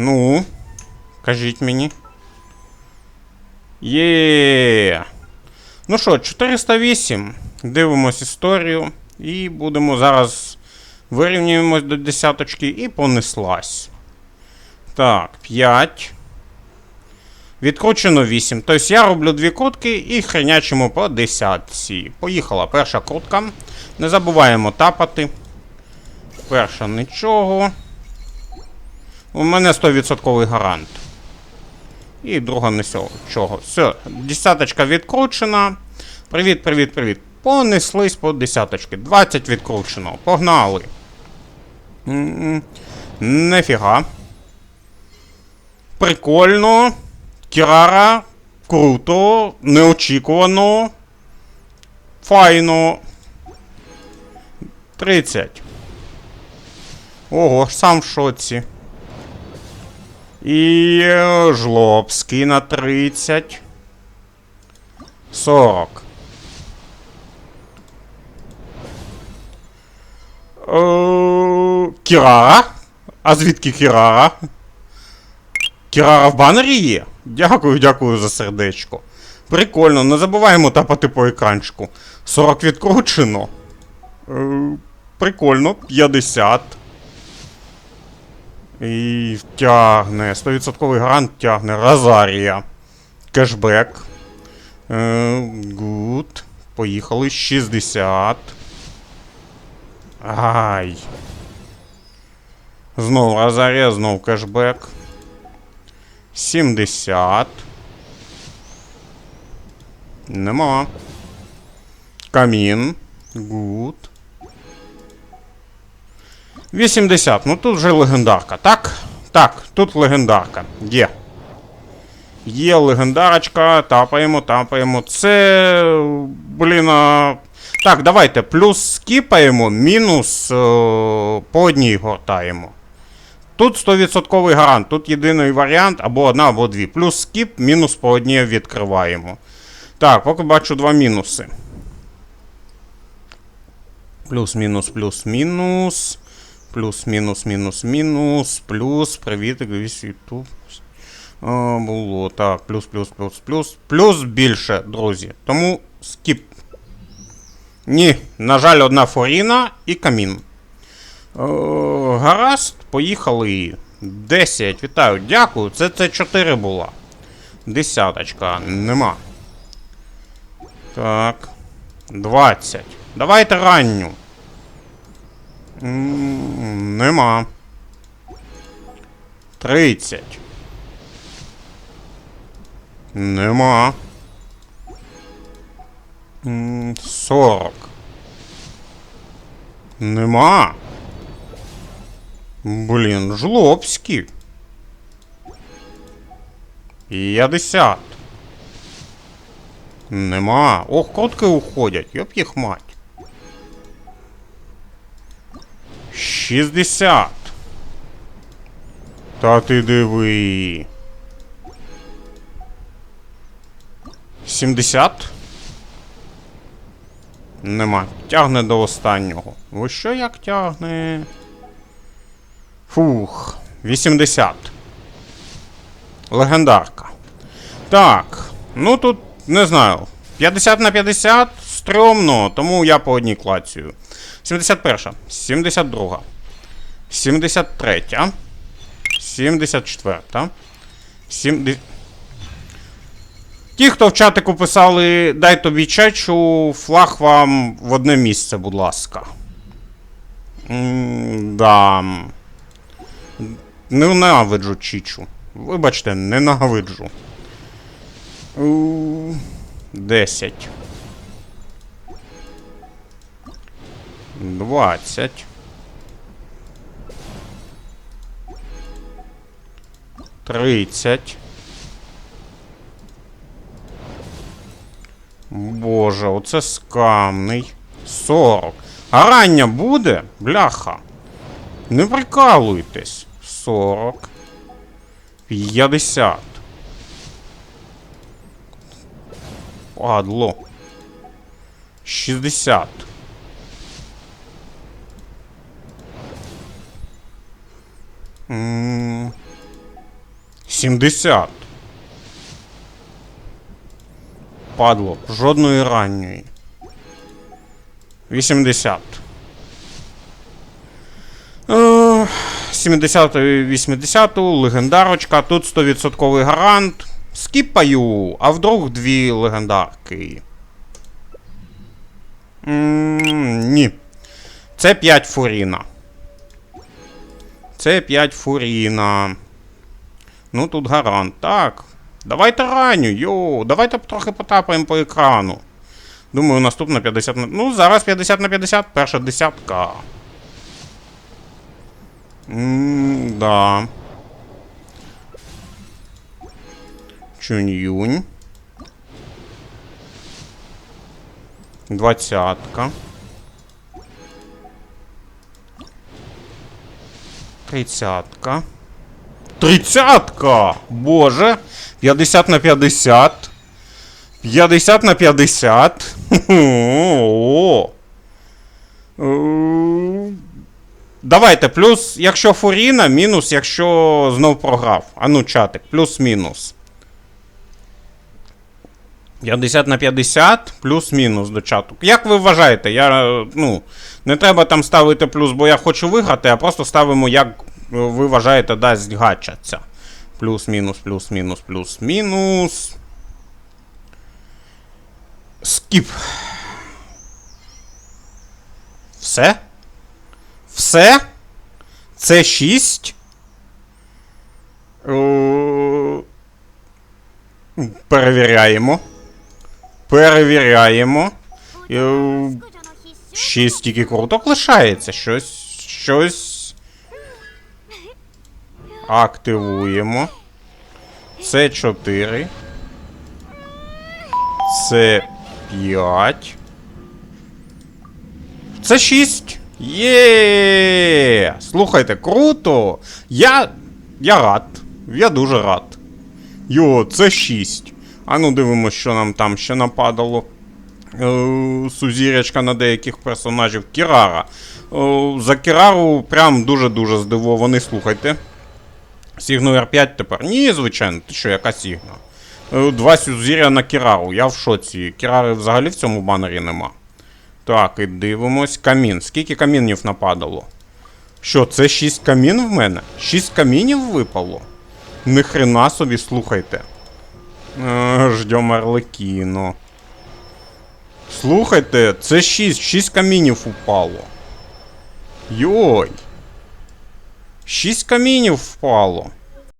Ну, кажіть мені. Є. Ну що, 408. Дивимось історію. І будемо зараз вирівнюємось до десяточки і понеслась. Так, 5. Відкручено 8. Тобто я роблю дві крутки і хренячимо по десятці. Поїхала перша крутка. Не забуваємо тапати. Перша нічого. У мене 100% гарант. І друга не чого. Все, десяточка відкручена. Привіт, привіт, привіт. Понеслись по десяточки. 20 відкручено. Погнали. Нефіга. Прикольно. Кірара. Круто. Неочікувано. Файно. 30. Ого, сам в шоці. І жлобський на 30. 40. Е, Кірара? А звідки Кірара? Кірара в банері є? Дякую, дякую за сердечко. Прикольно, не забуваємо тапати по екранчику. 40 відкручено. Е, прикольно, 50. І тягне. 100% грант тягне. Розарія. Кешбек. Е, Гуд. Поїхали. 60. Ай. Знову Розарія, знову кешбек. 70. Нема. Камін. Гуд. 80. Ну тут вже легендарка, так? Так, тут легендарка. Є. Є легендарочка. Тапаємо, тапаємо. Це. Блін. Так, давайте. Плюс скіпаємо, мінус о... по одній гортаємо. Тут 100% гарант. Тут єдиний варіант або одна, або дві. Плюс скіп, мінус по одній відкриваємо. Так, поки бачу два мінуси. Плюс, мінус, плюс, мінус. Плюс, мінус, мінус, мінус, плюс. Привіт, весь ютуб. Було. Так, плюс, плюс, плюс, плюс. Плюс більше, друзі. Тому скіп. Ні, на жаль, одна форіна і камін. О, гаразд, поїхали. 10. Вітаю, дякую. Це це 4 була. Десяточка, нема. Так. 20. Давайте ранню. М, Нема. 30. Нема. М, 40. Нема. Блін, жлобські. 50. Нема. Ох, кротки уходять. Йоп їх мать. 60. Та ти диви. 70. Нема. Тягне до останнього. Ви що як тягне? Фух. 80. Легендарка. Так. Ну тут, не знаю. 50 на 50 стрьомно, тому я по одній клацію. 71, 72, 73, 74. Ті, хто в чатику писали, дай тобі чечу, флаг вам в одне місце, будь ласка. Да. Ненавиджу Чічу. Вибачте, ненавиджу. 10. 20. Тридцять. Боже, оце скамний. 40. Гарання буде? Бляха. Не прикалуйтесь. 40. 50. Падло. 60. 70. Падло. Жодної ранньої. 80. 70 80 легендарочка. Тут 100% гарант. Скіпаю. А вдруг дві легендарки. М -м ні. Це 5 фуріна. Це 5 фуріна. Ну тут гарант. Так. Давайте ранню, йоу. Давайте трохи потапаємо по екрану. Думаю, наступна 50 на. Ну, зараз 50 на 50, перша десятка. М, да. Чунь-юнь. Двадцятка. Тридцятка. Тридцятка! Боже! 50 на 50. 50 на 50. О. Е, Давайте, плюс, якщо Фуріна, мінус, якщо знов програв. А ну, чатик, плюс-мінус. 50 на 50, плюс-мінус до чату. Як ви вважаєте? Я, ну, не треба там ставити плюс, бо я хочу виграти, а просто ставимо, як ви вважаєте, дасть гача ця. Плюс-мінус, плюс-мінус, плюс-мінус. Скіп. Все? Все? Це 6? Е, Перевіряємо. Перевіряємо. Е, Ще стільки круток лишається. Щось. Щось. Активуємо. Це 4. Це 5. Це 6. Є! Слухайте, круто! Я. Я рад. Я дуже рад. Йо, це 6. А ну дивимось, що нам там ще нападало. Е, Сузірячка на деяких персонажів. Кірара. Е, За Кірару прям дуже-дуже здивований. Слухайте. Сігну R5 тепер. Ні, звичайно, ти що, яка Сігна? Е, Два Сузіря на Кірару. Я в шоці. Кірари взагалі в цьому банері нема. Так, і дивимось. Камін. Скільки камінів нападало? Що, це 6 камін в мене? 6 камінів випало? Ніхрена собі, слухайте. Ждем Арлекіно. Слухайте, це 6. 6 камінів упало. Йой. 6 камінів впало.